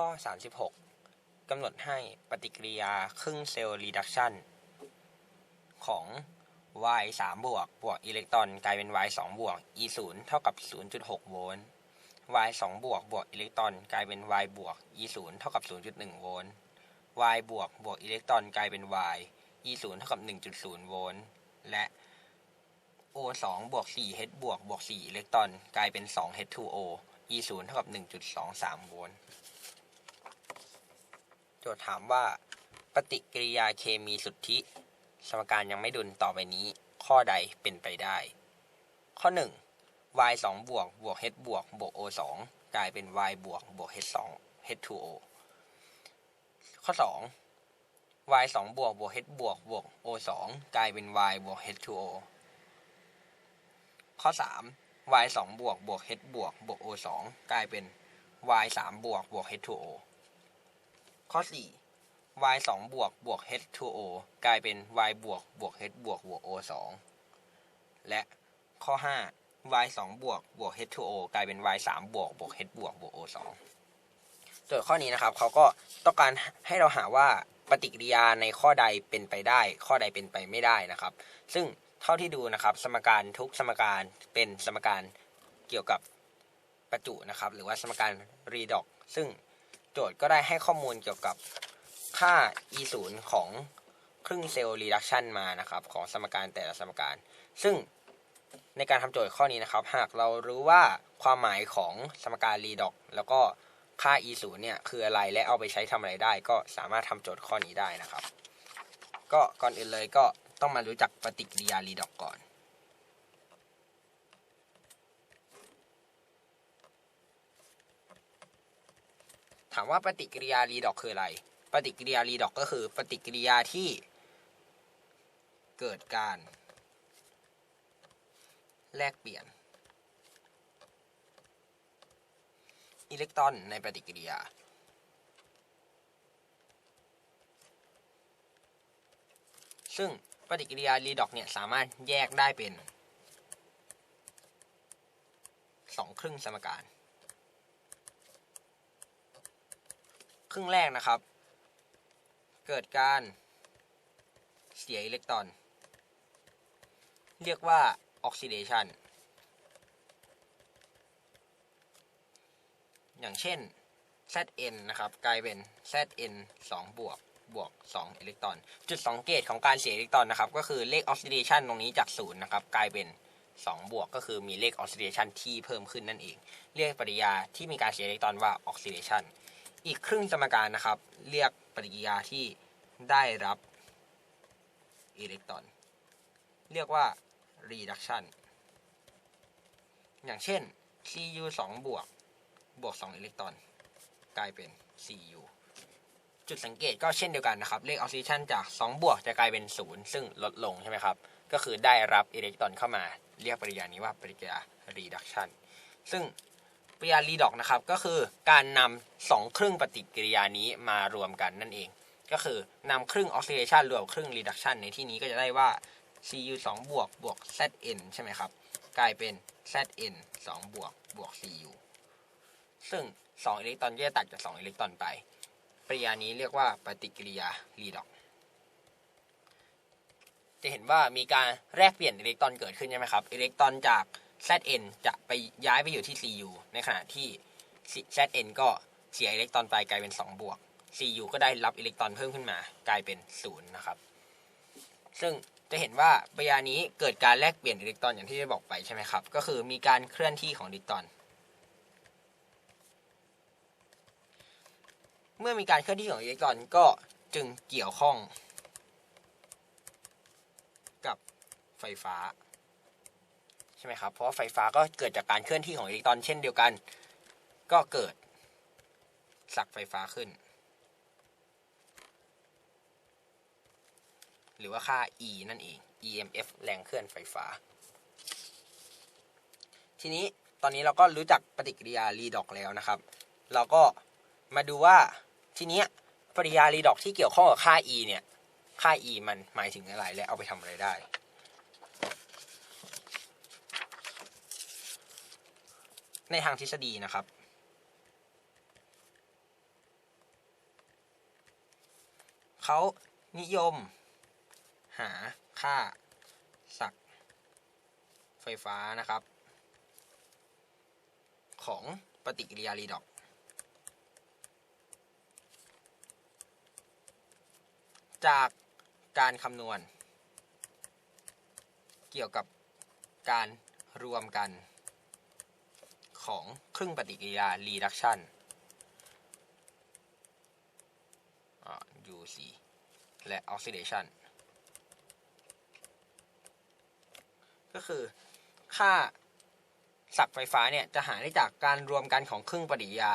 ข้อ 36 กำหนดให้ปฏิกิริยาครึ่งเซลล์รีดักชันของ y 3บวกบวกอิเล็กตรอนกลายเป็น y 2บวก e 0เท่ากับ 0.6 โวลต์ y 2บวกบวกอิเล็กตรอนกลายเป็น y บวก e 0เท่ากับ 0.1 โวลต์ y บวกบวกอิเล็กตรอนกลายเป็น y e 0เท่ากับ 1.0 โวลต์ และ o 2บวก4 h บวกบวก4อิเล็กตรอนกลายเป็น2 h 2 o e 0เท่ากับ 1.23 โวลต์ โจทย์ถามว่า ปฏิกิริยาเคมีสุทธิ สมการยังไม่ดุลต่อไปนี้ ข้อใดเป็นไปได้ ข้อ 1 y 2บวกบวก h บวกบวก o 2กลายเป็น y บวกบวก h 2 h 2 o ข้อ 2 y 2บวกบวก h บวกบวก o 2กลายเป็น y บวก h 2 o ข้อ 3 y 2บวกบวก h บวกบวก o 2กลายเป็น y 3บวกบวก h 2 o ข้อ 4 y 2บวกบวก h 2 o กลายเป็น y บวกบวก h บวกบวก o 2และข้อ 5 y 2บวกบวก h 2 o กลายเป็น y 3บวกบวก h บวกบวก o 2โจทย์ข้อนี้นะครับเขาก็ต้องการให้เราหาว่าปฏิกิริยาในข้อใดเป็นไปได้ ข้อใดเป็นไปไม่ได้นะครับ ซึ่งเท่าที่ดูนะครับ สมการทุกสมการเป็นสมการเกี่ยวกับประจุนะครับ หรือว่าสมการรีดอกซึ่ง โจทย์ก็ได้ให้ข้อมูลเกี่ยวกับค่า e 0ของครึ่งเซลล์รีดักชันมานะครับ ของสมการแต่ละสมการ ซึ่งในการทำโจทย์ข้อนี้นะครับ หากเรารู้ว่าความหมายของสมการรีดอกแล้วก็ค่า e 0เนี่ยคืออะไรและเอาไปใช้ทำอะไรได้ ก็สามารถทำโจทย์ข้อนี้ได้นะครับ ก็ก่อนอื่นเลยก็ต้องมารู้จักปฏิกิริยารีดอกก่อน ถามว่าปฏิกิริยารีดอกคืออะไร ปฏิกิริยารีดอกก็คือปฏิกิริยาที่เกิดการแลกเปลี่ยน อิเล็กตรอนในปฏิกิริยา ซึ่งปฏิกิริยารีดอกเนี่ยสามารถแยกได้เป็นสองครึ่งสมการ ครึ่งแรกนะครับ เกิดการเสียอิเล็กตรอน เรียกว่าออกซิเดชันอย่างเช่น Zn นะครับ กลายเป็น Zn 2 บวกบวก 2 อิเล็กตรอน จุดสังเกตของการเสียอิเล็กตรอนนะครับ ก็คือเลขออกซิเดชันตรงนี้จาก 0 นะครับ กลายเป็น 2 บวก ก็คือมีเลขออกซิเดชันที่เพิ่มขึ้นนั่นเอง เรียกปริยาที่มีการเสียอิเล็กตรอนว่าออกซิเดชัน อีกครึ่งสมการนะครับ เรียกปฏิกิริยาที่ได้รับอิเล็กตรอน เรียกว่า reduction อย่างเช่น Cu 2บวกบวก 2 อิเล็กตรอน กลายเป็น Cu จุดสังเกตก็เช่นเดียวกันนะครับ เลขออกซิเดชันจาก 2 บวกจะกลายเป็น 0 ซึ่งลดลงใช่ไหมครับ ก็คือได้รับอิเล็กตรอนเข้ามา เรียกปฏิกิริยานี้ว่าปฏิกิริยา reduction ซึ่ง ริยารีดอกนะครับ ก็คือการนำสองครึ่งปฏิกิริยานี้มารวมกันนั่นเอง ก็คือนำครึ่งออกซิเดชันรวมครึ่งรีดักชันในที่นี้ก็จะได้ว่า Cu 2บวกบวก Zn ใช่ไหมครับ กลายเป็น Zn 2บวกบวก Cu ซึ่ง 2 อิเล็กตรอนจะตัดจาก2อิเล็กตรอนไปปฏิกิริยานี้เรียกว่าปฏิกิริยารีดอก จะเห็นว่ามีการแลกเปลี่ยนอิเล็กตรอนเกิดขึ้นใช่ไหมครับ อิเล็กตรอนจาก Zn จะไปย้ายไปอยู่ที่ Cu ในขณะที่ Zn ก็เสียอิเล็กตรอนไปกลายเป็น 2 บวก Cu ก็ได้รับอิเล็กตรอนเพิ่มขึ้นมากลายเป็น 0 นะครับ ซึ่งจะเห็นว่าปริยานี้เกิดการแลกเปลี่ยนอิเล็กตรอนอย่างที่ได้บอกไปใช่ไหมครับ ก็คือมีการเคลื่อนที่ของอิเล็กตรอน เมื่อมีการเคลื่อนที่ของอิเล็กตรอนก็จึงเกี่ยวข้องกับไฟฟ้า ช่ไหมครับ เพราะว่าไฟฟ้าก็เกิดจากการเคลื่อนที่ของอิเล็กตรอนเช่นเดียวกัน ก็เกิดสักไฟฟ้าขึ้น หรือว่าค่า E นั่นเอง EMF แรงเคลื่อนไฟฟ้า ทีนี้ตอนนี้เราก็รู้จักปฏิกิริยารีดอกแล้วนะครับ เราก็มาดูว่าทีนี้ปฏิกิริยารีดอกที่เกี่ยวข้องกับค่า E เนี่ย ค่า E มันหมายถึงอะไรและเอาไปทำอะไรได้ ในทางทฤษฎีนะครับ เขานิยม หาค่าศักย์ไฟฟ้านะครับ ของปฏิกิริยารีดอก จากการคำนวณ เกี่ยวกับการรวมกัน ของครึ่งปฏิกิริยา reduction อ UC และ oxidation ก็คือค่าศักย์ไฟฟ้าเนี่ย จะหาได้จากการรวมกันของครึ่งปฏิกิริยา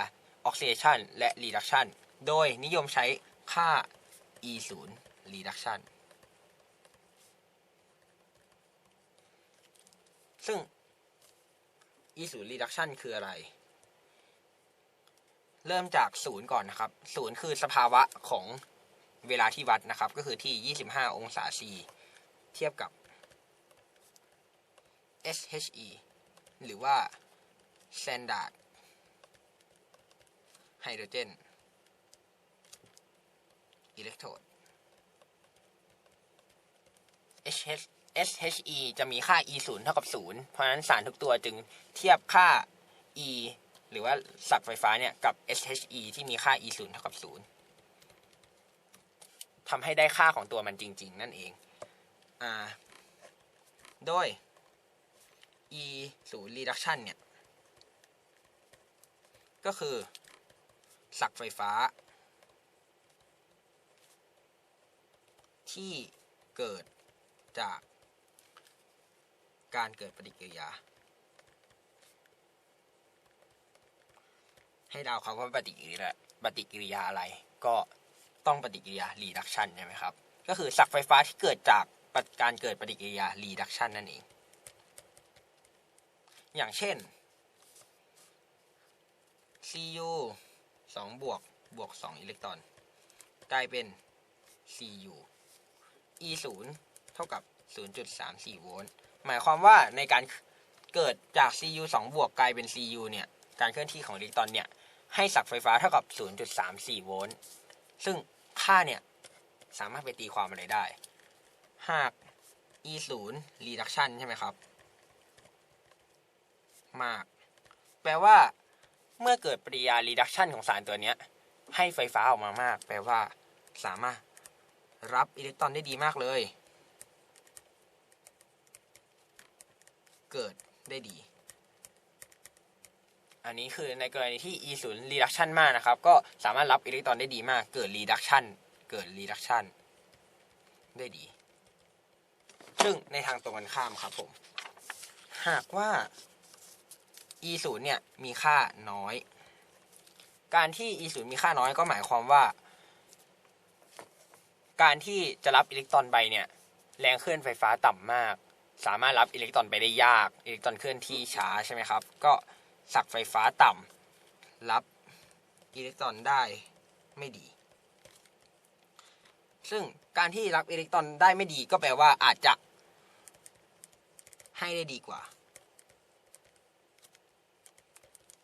oxidation และ reduction โดยนิยมใช้ค่า E 0 reduction ซึ่ง E 0 reduction คืออะไร เริ่มจากศูนย์ก่อนนะครับศูนย์คือสภาวะของเวลาที่วัดนะครับ ก็คือที่ 25 องศา C เทียบกับ SHE หรือว่า Standard Hydrogen Electrode SH SHE จะมีค่า E 0เท่ากับ 0 เพราะฉะนั้นสารทุกตัวจึงเทียบค่า E หรือว่าศักไฟฟ้าเนี่ยกับ SHE ที่มีค่า E 0เท่ากับ 0ทำให้ได้ค่าของตัวมันจริง ๆ นั่นเอง อ่า โดย E 0 reduction เนี่ย ก็คือศักไฟฟ้า ที่เกิดจาก การเกิดปฏิกิริยา ให้เดาครับว่าปฏิกิริยาปฏิกิริยาอะไร ก็ต้องปฏิกิริยา reduction ใช่ไหมครับ ก็คือศักไฟฟ้าที่เกิดจากการเกิดปฏิกิริยา reduction นั่นเอง อย่างเช่น Cu 2 บวก บวก 2 อิเล็กตรอน กลายเป็น Cu E 0เท่ากับ 0.34 โวลต์ หมายความว่าในการเกิดจาก Cu 2 บวกกลายเป็น Cu เนี่ย การเคลื่อนที่ของอิเล็กตรอนเนี่ย ให้ศักไฟฟ้าเท่ากับ 0.34 โวลต์ ซึ่งค่าเนี่ย สามารถไปตีความอะไรได้ หาก E 0 reduction ใช่ไหมครับ มาก แปลว่า เมื่อเกิดปริยา reduction ของสารตัวเนี้ยให้ไฟฟ้าออกมามาก แปลว่า สามารถรับอิเล็กตรอนได้ดีมากเลย เกิดได้ดี อันนี้คือในกรณีที่ E 0 reduction มากนะครับ ก็สามารถรับอิเล็กตรอนได้ดีมาก เกิด reduction เกิด reduction ได้ดี ซึ่งในทางตรงกันข้ามครับผม หากว่า E 0เนี่ยมีค่าน้อย การที่ E 0มีค่าน้อยก็หมายความว่า การที่จะรับอิเล็กตรอนไปเนี่ย แรงเคลื่อนไฟฟ้าต่ำมาก สามารถรับอิเล็กตรอนไปได้ยาก อิเล็กตรอนเคลื่อนที่ช้าใช่ไหมครับ ก็ศักไฟฟ้าต่ำรับอิเล็กตรอนได้ไม่ดี ซึ่งการที่รับอิเล็กตรอนได้ไม่ดีก็แปลว่าอาจจะให้ได้ดีกว่า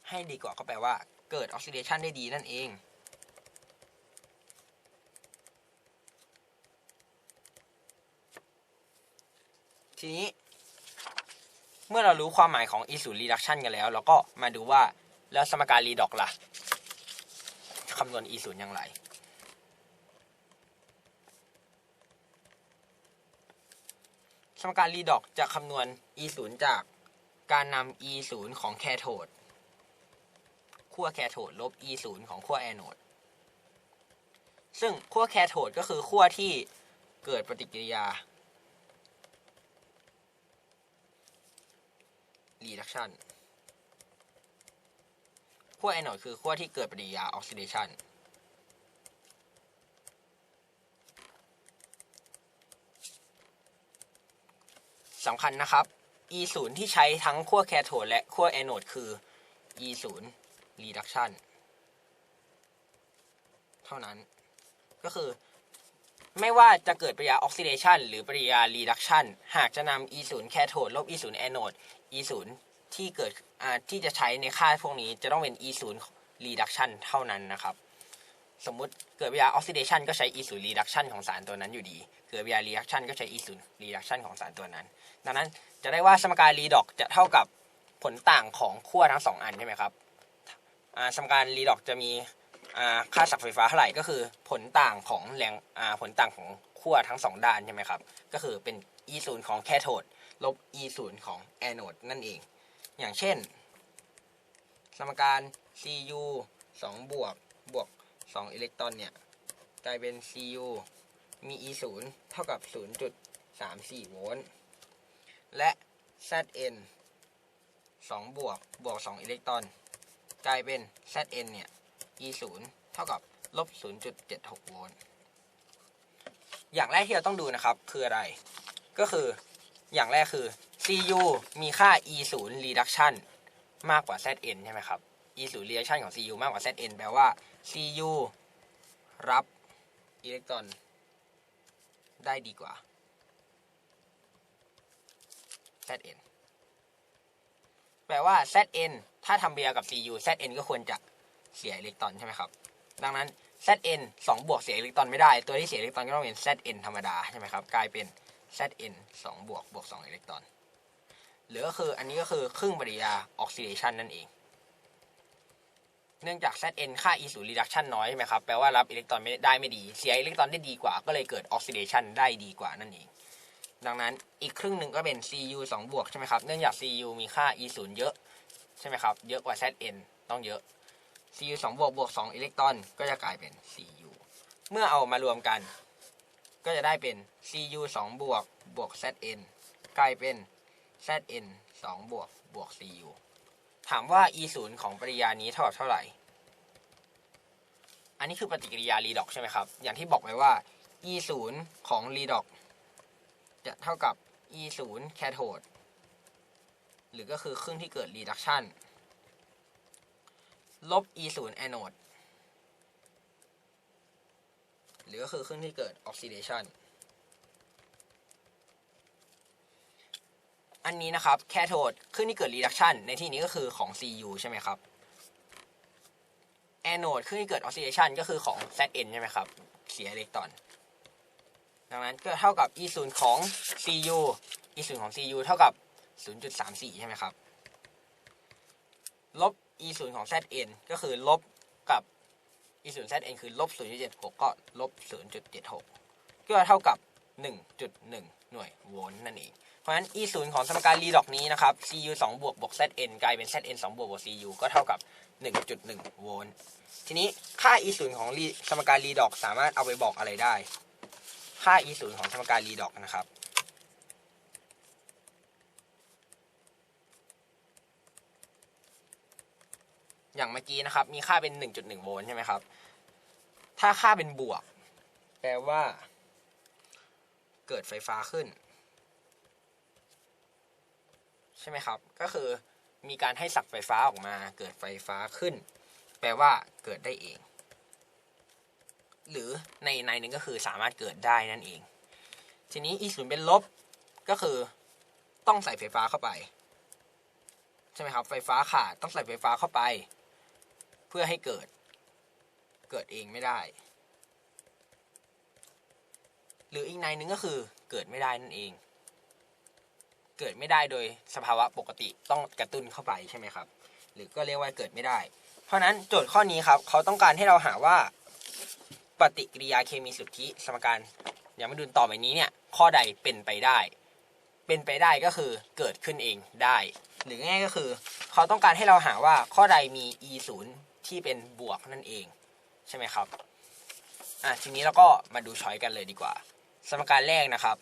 ให้ดีกว่าก็แปลว่าเกิดออกซิเดชันได้ดีนั่นเอง ทีนี้ เมื่อเรารู้ความหมายของ E 0 reduction กันแล้ว เราก็มาดูว่าแล้วสมการ redox ล่ะคำนวณ E 0อย่างไรสมการ redox จะคำนวณ E 0จากการนำ E 0ของแคโทดขั้วแคโทดลบ E 0ของขั้วแอนโดซึ่งขั้วแคโทดก็คือขั้วที่เกิดปฏิกิริยา reduction ขั้วแอนโอดคือขั้วที่เกิดปฏิกิริยา oxidation สำคัญนะครับ E 0ที่ใช้ทั้งขั้วแคโทดและขั้วแอนโอดคือ E 0 reduction เท่านั้น ก็คือ ไม่ว่าจะเกิดปฏิกิริยา oxidation หรือปฏิกิริยา reduction หากจะนำ E 0 cathode ลบ E 0 anode E 0 ที่เกิดที่จะใช้ในค่าพวกนี้จะต้องเป็น E 0 reduction เท่านั้นนะครับ สมมุติเกิดปฏิกิริยาออกซิเดชันก็ใช้ E ศูนย์รีดักชันของสารตัวนั้นอยู่ดี เกิดปฏิกิริยารีดักชันก็ใช้ E ศูนย์รีดักชันของสารตัวนั้น ดังนั้นจะได้ว่าสมการรีดอกจะเท่ากับผลต่างของขั้วทั้งสองอันใช่ไหมครับสมการรีดอกจะมี ค่าสับไฟฟ้าเท่าไหร่ก็คือผลต่างของแรงผลต่างของขั้วทั้งสองด้านใช่ไหมครับ ก็คือเป็น E ศูนย์ของแคโทดลบ E ศูนย์ของแอนโอดนั่นเอง อย่างเช่น สมการ Cu 2 บวกบวก 2 อิเล็กตรอนเนี่ยกลายเป็น Cu มี E 0เท่ากับ 0.34 โวลต์ และ Zn 2 บวกบวก 2 อิเล็กตรอน กลายเป็น Zn เนี่ย E 0เท่ากับลบ0.76โวลต์อย่างแรกที่เราต้องดูนะครับคืออะไร ก็คืออย่างแรกคือ Cu มีค่า E 0 reduction มากกว่า Zn ใช่ไหมครับ E 0 reaction ของ Cu มากกว่า Zn แปลว่า Cu รับอิเล็กตรอนได้ดีกว่า Zn แปลว่า Zn ถ้าทำเบียร์กับ Cu Zn ก็ควรจะ เสียอิเล็กตรอนใช่ไหมครับ ดังนั้น Zn 2 บวกเสียอิเล็กตรอนไม่ได้ ตัวที่เสียอิเล็กตรอนก็ต้องเป็น Zn ธรรมดาใช่ไหมครับ กลายเป็น Zn 2 บวกบวก2อิเล็กตรอน หรือก็คืออันนี้ก็คือครึ่งปฏิกิริยาออกซิเดชันนั่นเอง เนื่องจาก Zn ค่า E 0 reduction น้อยใช่ไหมครับ แปลว่ารับอิเล็กตรอนไม่ได้ไม่ดี เสียอิเล็กตรอนได้ดีกว่า ก็เลยเกิดออกซิเดชันได้ดีกว่านั่นเอง ดังนั้นอีกครึ่งหนึ่งก็เป็น Cu 2 บวกใช่ไหมครับ เนื่องจาก Cu มีค่า E 0เยอะใช่ไหมครับ เยอะกว่า Zn ต้องเยอะ Cu 2บวกบวก2อิเล็กตรอนก็จะกลายเป็น Cu เมื่อเอามารวมกัน ก็จะได้เป็น Cu 2บวกบวก Zn กลายเป็น Zn 2บวกบวก Cu ถามว่า E 0ของปริยานี้เท่ากับเท่าไหร่ อันนี้คือปฏิกิริยารีดอกใช่ไหมครับ อย่างที่บอกไว้ว่า E 0ของรีดอกจะเท่ากับ E 0แคโทดหรือก็คือครึ่งที่เกิดรีดักชัน ลบ E 0แอนโอดหรือก็คือเครึ่องที่เกิดออกซิเดชันอันนี้นะครับ แคโทดขึ้นที่เกิดรีดักชันในที่นี้ก็คือของ Cu ใช่ไหมครับแอนโอดขึ้นที่เกิดออกซิเดชันก็คือของ Zn ใช่ไหมครับ เสียอิเล็กตรอน ดังนั้นก็เท่ากับ E 0ของ Cu E 0ของ Cu เท่ากับ 0.34 ใช่ไหมครับ ลบ E 0ของ Zn ก็คือลบกับ E 0 Zn คือลบ0.76 ก็ลบ0.76 ก็เท่ากับ 1.1 หน่วยโวลต์นั่นเอง เพราะฉะนั้น E 0ของสมการรีดอกนี้นะครับ Cu 2บวกบวก Zn กลายเป็น Zn 2บวกบวก Cu ก็เท่ากับ 1.1 โวลต์ ทีนี้ค่า E 0ของสมการรีดอกสามารถเอาไปบอกอะไรได้ ค่า E 0ของสมการรีดอกนะครับ อย่างเมื่อกี้นะครับ มีค่าเป็น 1.1 โวลต์ใช่ไหมครับ ถ้าค่าเป็นบวก แปลว่า เกิดไฟฟ้าขึ้น ใช่ไหมครับ ก็คือมีการให้สักไฟฟ้าออกมา เกิดไฟฟ้าขึ้น แปลว่าเกิดได้เอง หรือในในนึงก็คือสามารถเกิดได้นั่นเอง ทีนี้ e 0เป็นลบก็คือต้องใส่ไฟฟ้าเข้าไป ใช่ไหมครับ ไฟฟ้าขาดต้องใส่ไฟฟ้าเข้าไป เพื่อให้เกิด เกิดเองไม่ได้ หรืออีกในหนึ่งก็คือเกิดไม่ได้นั่นเอง เกิดไม่ได้โดยสภาวะปกติต้องกระตุ้นเข้าไปใช่ไหมครับ หรือก็เรียกว่าเกิดไม่ได้ เพราะนั้นโจทย์ข้อนี้ครับ เขาต้องการให้เราหาว่าปฏิกิริยาเคมีสุทธิสมการอย่างมาดูต่อไปนี้เนี่ยข้อใดเป็นไปได้ เป็นไปได้ก็คือเกิดขึ้นเองได้ หรือง่ายก็คือ เขาต้องการให้เราหาว่าข้อใดมี e 0 ที่เป็นบวกนั่นเองใช่ไหมครับอะทีนี้เราก็มาดูช้อยกันเลยดีกว่า สมการแรกนะครับ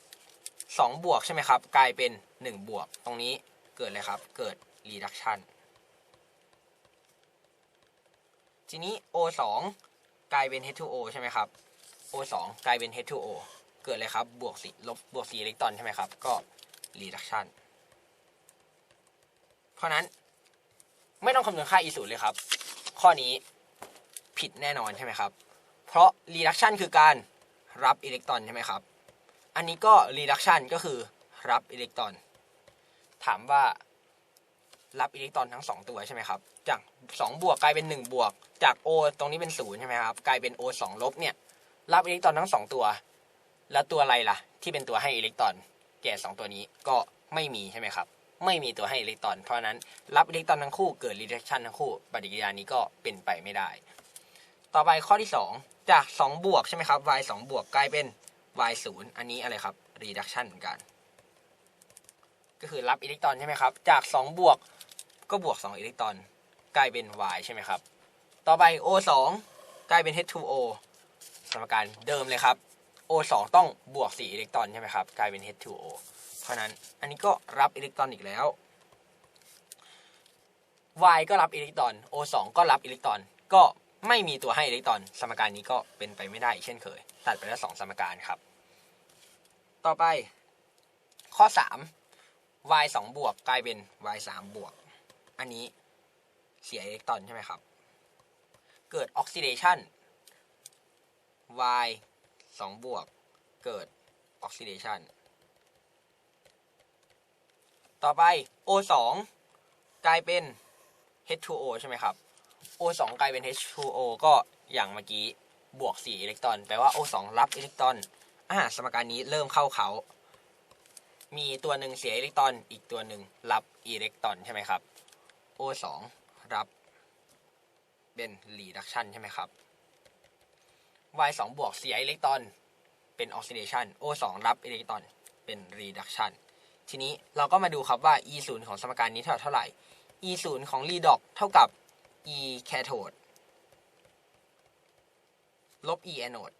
2บวกใช่ไหมครับ กลายเป็น 1 บวก ตรงนี้เกิดอะไรครับ เกิด reduction ทีนี้ O 2 กลายเป็น H2O ใช่ไหมครับ O 2 กลายเป็น H2O เกิดอะไรครับ บวกสีลบบวกสีอิเล็กตรอนใช่ไหมครับ ก็ reduction เพราะนั้นไม่ต้องคำนวณค่า E 0เลยครับ ข้อนี้ผิดแน่นอนใช่ไหมครับ เพราะ reduction คือการรับอิเล็กตรอนใช่ไหมครับ อันนี้ก็ reduction ก็คือรับอิเล็กตรอน ถามว่ารับอิเล็กตรอนทั้งสองตัวใช่ไหมครับ จากสองบวกกลายเป็นหนึ่งบวก จาก O ตรงนี้เป็นศูนย์ใช่ไหมครับ กลายเป็น O สองลบเนี่ย รับอิเล็กตรอนทั้งสองตัว แล้วตัวอะไรล่ะ ที่เป็นตัวให้อิเล็กตรอน แก่สองตัวนี้ก็ไม่มีใช่ไหมครับ ไม่มีตัวให้อิเล็กตรอน เพราะนั้นรับอิเล็กตรอนทั้งคู่เกิดรีดักชันทั้งคู่ปฏิกิริยานี้ก็เป็นไปไม่ได้ ต่อไปข้อที่ 2 จาก 2 บวกใช่ไหมครับ y 2 บวกกลายเป็น y 0อันนี้อะไรครับ reduction เหมือนกัน ก็คือรับอิเล็กตรอนใช่ไหมครับ จาก 2 บวกก็บวก 2 อิเล็กตรอน กลายเป็น y ใช่ไหมครับ ต่อไป o 2กลายเป็น h2o สมการเดิมเลยครับ o 2ต้องบวก 4 อิเล็กตรอนใช่ไหมครับ กลายเป็น h2o เพราะนั้น อันนี้ก็รับอิเล็กตรอนอีกแล้ว y ก็รับอิเล็กตรอน o 2 ก็รับอิเล็กตรอน ก็ไม่มีตัวให้อิเล็กตรอน สมการนี้ก็เป็นไปไม่ได้เช่นเคย ตัดไปแล้วสองสมการครับ ต่อไป ข้อ 3 y 2 บวกกลายเป็น y 3บวก อันนี้เสียอิเล็กตรอนใช่ไหมครับ เกิดออกซิเดชัน y 2 บวก เกิดออกซิเดชัน ต่อไป o 2 กลายเป็น H2O ใช่ไหมครับ O 2 กลายเป็น H2O ก็อย่างเมื่อกี้บวก 4 อิเล็กตรอน แปลว่า O 2 รับอิเล็กตรอนอ่าสมการนี้เริ่มเข้าเขา มีตัวหนึ่งเสียอิเล็กตรอน อีกตัวหนึ่งรับอิเล็กตรอนใช่ไหมครับ O 2 รับเป็น reduction ใช่ไหมครับ Y 2 บวกเสียอิเล็กตรอน เป็น oxidation O 2 รับอิเล็กตรอน เป็น reduction ทีนี้เราก็มาดูครับว่า E 0ของสมการนี้เท่าเท่าไหร่ E 0ของ redox เท่ากับ E cathode ลบ E anode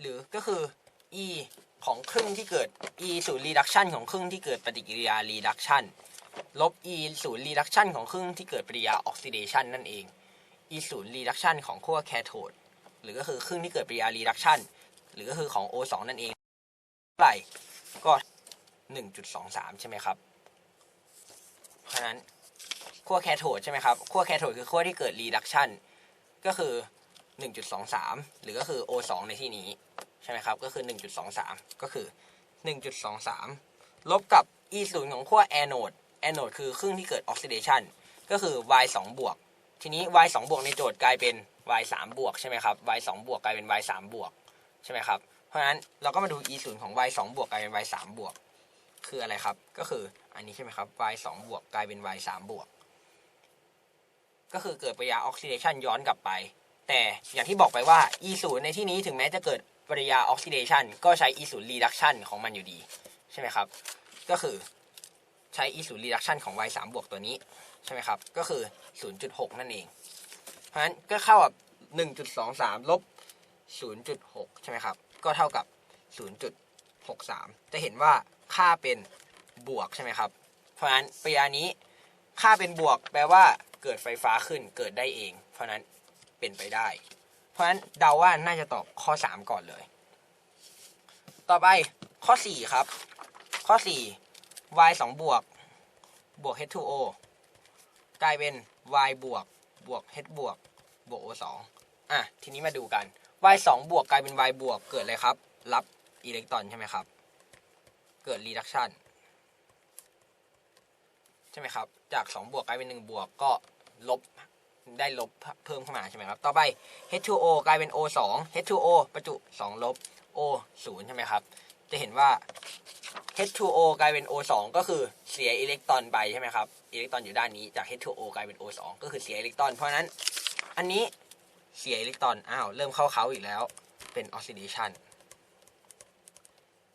หรือก็คือ E ของครึ่งที่เกิด E ศูนย์ reduction ของครึ่งที่เกิดปฏิกิริยา reduction ลบ E ศูนย์ reduction ของครึ่งที่เกิดปฏิกิริยา oxidation นั่นเอง E ศูนย์ reduction ของขั้ว cathode หรือก็คือครึ่งที่เกิดปฏิกิริยา reduction หรือก็คือของ O 2 นั่นเองเท่าไหร่ ก็ 1.23 ใช่ไหมครับ เพราะนั้นขั้วแคโทดใช่ไหมครับขั้วแคโทดคือขั้วที่เกิดรีดักชันก็คือ 1.23 หรือก็คือ O2 ในที่นี้ ใช่ไหมครับ ก็คือ 1.23 ก็คือ 1.23 ลบกับ E0 ของขั้วแอนโนดแอนโนดคือครึ่งที่เกิดออกซิเดชันก็คือ Y2 บวก ทีนี้ Y2 บวกในโจทย์กลายเป็น Y3 บวกใช่ไหมครับ Y2 บวกกลายเป็น Y3 บวกใช่ไหมครับ เพราะฉะนั้นเราก็มาดู E0 ของ Y2 บวกกลายเป็น Y3 บวกคืออะไรครับ ก็คืออันนี้ใช่ไหมครับ Y2 บวกกลายเป็น Y3 บวก ก็คือเกิดปฏิกิริยาออกซิเดชันย้อนกลับไป แต่อย่างที่บอกไปว่า E0 ในที่นี้ถึงแม้จะเกิดปฏิกิริยาออกซิเดชันก็ใช้ E0 reduction ของมันอยู่ดี ใช่ไหมครับ ก็คือใช้ E0 reduction ของ Y3 บวกตัวนี้ใช่ไหมครับ ก็คือ 0.6 นั่นเอง เพราะฉะนั้นก็เข้ากับ 1.23 ลบ 0.6 ใช่ไหมครับ ก็เท่ากับ 0.63 จะเห็นว่าค่าเป็นบวกใช่ไหมครับ เพราะฉะนั้นปริยานี้ค่าเป็นบวกแปลว่าเกิดไฟฟ้าขึ้นเกิดได้เอง เพราะฉะนั้นเป็นไปได้ เพราะฉะนั้นเดาว่าน่าจะตอบข้อ 3 ก่อนเลย ต่อไปข้อ 4 ครับ ข้อ 4 y 2บวกบวก h2o กลายเป็น y บวกบวก h บวกบวก o 2อะทีนี้มาดูกัน y 2บวกกลายเป็น y บวกเกิดอะไรครับ รับอิเล็กตรอนใช่ไหมครับ เกิด reduction ใช่ไหมครับ จาก 2 บวกกลายเป็น 1 บวกก็ลบได้ลบเพิ่มเข้ามาใช่ไหมครับ ต่อไป H2O กลายเป็น O 2 H2O ประจุ 2 ลบ O 0ใช่ไหมครับ จะเห็นว่า H2O กลายเป็น O 2 ก็คือเสียอิเล็กตรอนไปใช่ไหมครับ อิเล็กตรอนอยู่ด้านนี้ จาก H2O กลายเป็น O 2 ก็คือเสียอิเล็กตรอน เพราะนั้น อันนี้ เสียอิเล็กตรอน อ้าว เริ่มเข้าเขาอีกแล้ว เป็นออกซิเดชัน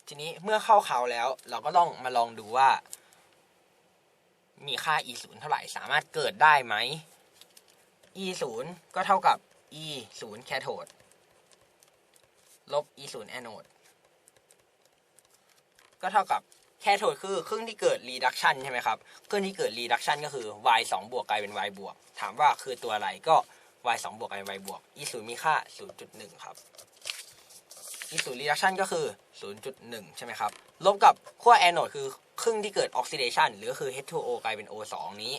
ทีนี้เมื่อเข้าเขาแล้ว เราก็ต้องมาลองดูว่า มีค่า e 0เท่าไหร่ สามารถเกิดได้ไหม e 0ก็เท่ากับ e 0แคโทดลบ e 0แอนโนดก็เท่ากับแคโทดคือครึ่งที่เกิด reduction ใช่ไหมครับ ครึ่งที่เกิด reduction ก็คือ y 2บวกกลายเป็น y บวก ถามว่าคือตัวอะไรก็ y 2บวกกลายเป็น y บวก e 0มีค่า 0.1 ครับ e 0 reduction ก็คือ 0.1 ใช่ไหมครับ ลบกับขั้วแอนโนดคือครึ่งที่เกิด oxidation หรือคือ H2O กลายเป็น O2 นี้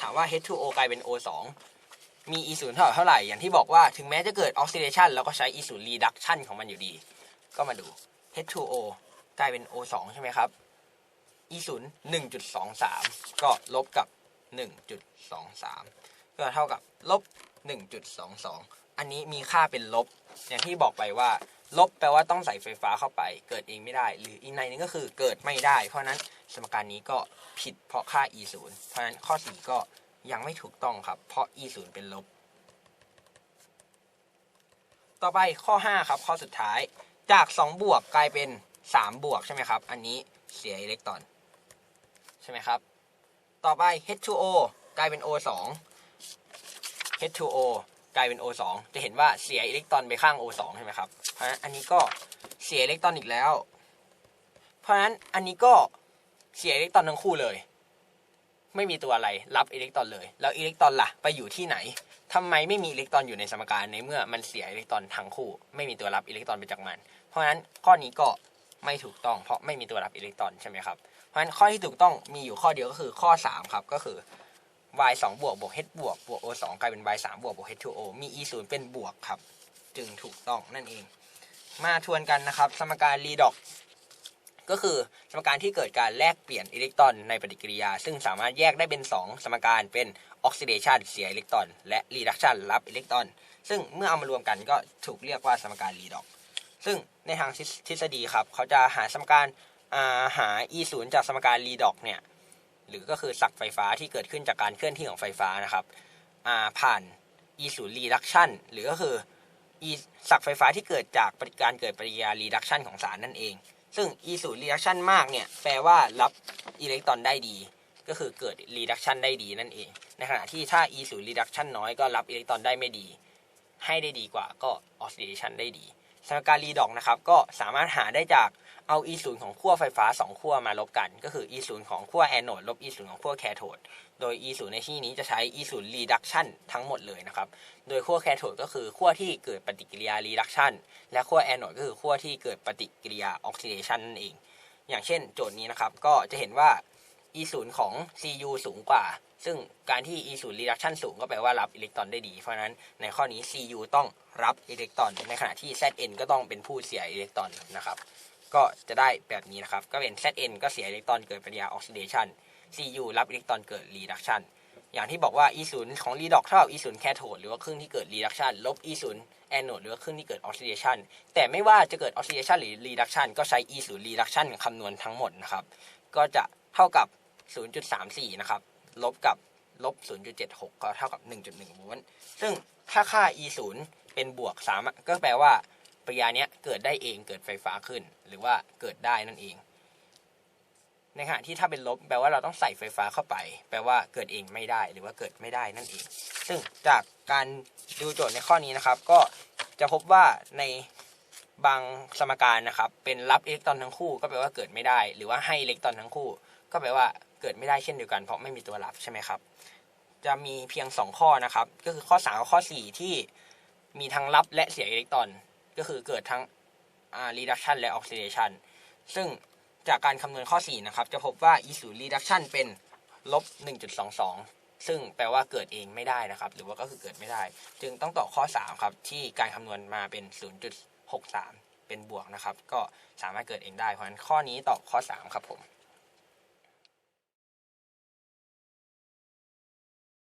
ถามว่า H2O กลายเป็น O2 มี E 0เท่าเท่าไหร่ อย่างที่บอกว่าถึงแม้จะเกิด oxidation แล้วก็ใช้ E 0 reduction ของมันอยู่ดี ก็มาดู H2O กลายเป็น O2 ใช่ไหมครับ e ศูนย์หนึ่งจุดสองสามก็ลบกับหนึ่งจุดสองสามก็เท่ากับลบ หนึ่งจุดสองสองอันนี้มีค่าเป็นลบ อย่างที่บอกไปว่า ลบแปลว่าต้องใส่ไฟฟ้าเข้าไป เกิดเองไม่ได้ หรืออีกในนึงก็คือเกิดไม่ได้ เพราะนั้นสมการนี้ก็ผิดเพราะค่า e ศูนย์เพราะนั้นข้อ 4 ก็ยังไม่ถูกต้องครับ เพราะ e ศูนย์เป็นลบ ต่อไปข้อ 5 ครับ ข้อสุดท้าย จาก 2 บวกกลายเป็น 3 บวกใช่ไหมครับ อันนี้เสียอิเล็กตรอน ใช่ไหมครับ ต่อไป H2O กลายเป็น O2 H2O กลายเป็น O2 จะเห็นว่าเสียอิเล็กตรอนไปข้าง O2 ใช่ไหมครับ เพราะฉะนั้นอันนี้ก็เสียอิเล็กตรอนอีกแล้ว เพราะฉะนั้นอันนี้ก็เสียอิเล็กตรอนทั้งคู่เลย ไม่มีตัวอะไรรับอิเล็กตรอนเลย แล้วอิเล็กตรอนล่ะไปอยู่ที่ไหนทำไมไม่มีอิเล็กตรอนอยู่ในสมการในเมื่อมันเสียอิเล็กตรอนทั้งคู่ ไม่มีตัวรับอิเล็กตรอนไปจากมัน เพราะฉะนั้นข้อนี้ก็ไม่ถูกต้อง เพราะไม่มีตัวรับอิเล็กตรอนใช่ไหมครับ เพราะฉะนั้นข้อที่ถูกต้องมีอยู่ข้อเดียวก็คือข้อ 3 ครับก็คือ y 2บวกบวก h บวกบวก o 2กลายเป็น y 3บวกบวก h 2 o มี e 0เป็นบวกครับ จึงถูกต้องนั่นเอง มาทวนกันนะครับ สมการรีดอกก็คือสมการที่เกิดการแลกเปลี่ยนอิเล็กตรอนในปฏิกิริยา ซึ่งสามารถแยกได้เป็น 2 สมการเป็นออกซิเดชันเสียอิเล็กตรอน และรีดักชันรับอิเล็กตรอน ซึ่งเมื่อเอามารวมกันก็ถูกเรียกว่าสมการรีดอก ซึ่งในทางทฤษฎีครับ เขาจะหาสมการอ่าหา e 0จากสมการรีดอกเนี่ย หรือก็คือสักไฟฟ้าที่เกิดขึ้นจากการเคลื่อนที่ของไฟฟ้านะครับอ่าผ่าน e 0 reduction หรือก็คือ e สักไฟฟ้าที่เกิดจากการเกิดปฏิกิริยา reduction ของสารนั่นเอง ซึ่ง e 0 reduction มากเนี่ยแปลว่ารับอิเล็กตรอนได้ดี ก็คือเกิด reduction ได้ดีนั่นเอง ในขณะที่ถ้า e 0 reduction น้อยก็รับอิเล็กตรอนได้ไม่ดี ให้ได้ดีกว่าก็ oxidation ได้ดีสมการรีดอกนะครับก็สามารถหาได้จาก เอา e 0ของขั้วไฟฟ้า 2 ขั้วมาลบกัน ก็คือ e 0ของขั้วแอนโนดลบ e 0ของขั้วแคโทดโดย e 0ในที่นี้จะใช้ e 0 reduction ทั้งหมดเลยนะครับ โดยขั้วแคโทดก็คือขั้วที่เกิดปฏิกิริยา reduction และขั้วแอนโนดก็คือขั้วที่เกิดปฏิกิริยา oxidation นั่นเอง อย่างเช่นโจทย์นี้นะครับ ก็จะเห็นว่า e 0ของ cu สูงกว่า ซึ่งการที่ e 0 reduction สูงก็แปลว่ารับอิเล็กตรอนได้ดี เพราะฉะนั้นในข้อนี้ cu ต้องรับอิเล็กตรอน ในขณะที่ zn ก็ต้องเป็นผู้เสียอิเล็กตรอนนะครับ ก็จะได้แบบนี้นะครับ ก็เป็น zn ก็เสียอิเล็กตรอนเกิดปฏิกิริยา oxidation cu รับอิเล็กตรอนเกิด reduction อย่างที่บอกว่า e 0 ของ redox เท่ากับ e 0 cathode หรือว่าครึ่งที่เกิด reduction ลบ e 0 anode หรือว่าครึ่งที่เกิด oxidation แต่ไม่ว่าจะเกิด oxidation หรือ reduction ก็ใช้ e 0 reduction คำนวณทั้งหมดนะครับ ก็จะเท่ากับ 0.34 นะครับ ลบกับลบ 0.76 ก็เท่ากับ 1.1โวลต์ซึ่งถ้าค่า e 0 เป็นบวกสามก็แปลว่า ปริยาเนี้ยเกิดได้เองเกิดไฟฟ้าขึ้น หรือว่าเกิดได้นั่นเอง ในขณะที่ถ้าเป็นลบแปลว่าเราต้องใส่ไฟฟ้าเข้าไป แปลว่าเกิดเองไม่ได้หรือว่าเกิดไม่ได้นั่นเอง ซึ่งจากการดูโจทย์ในข้อนี้นะครับ ก็จะพบว่าในบางสมการนะครับ เป็นรับอิเล็กตรอนทั้งคู่ก็แปลว่าเกิดไม่ได้ หรือว่าให้อิเล็กตรอนทั้งคู่ ก็แปลว่าเกิดไม่ได้เช่นเดียวกันเพราะไม่มีตัวรับใช่ไหมครับจะมีเพียง 2 ข้อนะครับ ก็คือข้อ 3 กับข้อ 4 ที่มีทั้งรับและเสียอิเล็กตรอน ก็คือเกิดทั้ง reduction และ oxidation ซึ่งจากการคำนวณข้อ 4 นะครับ จะพบว่า e 0 reduction เป็นลบ 1.22 ซึ่งแปลว่าเกิดเองไม่ได้นะครับ หรือว่าก็คือเกิดไม่ได้ จึงต้องตอบข้อ 3 ครับ ที่การคำนวณมาเป็น 0.63 เป็นบวกนะครับ ก็สามารถเกิดเองได้ เพราะฉะนั้นข้อนี้ตอบข้อ 3 ครับผม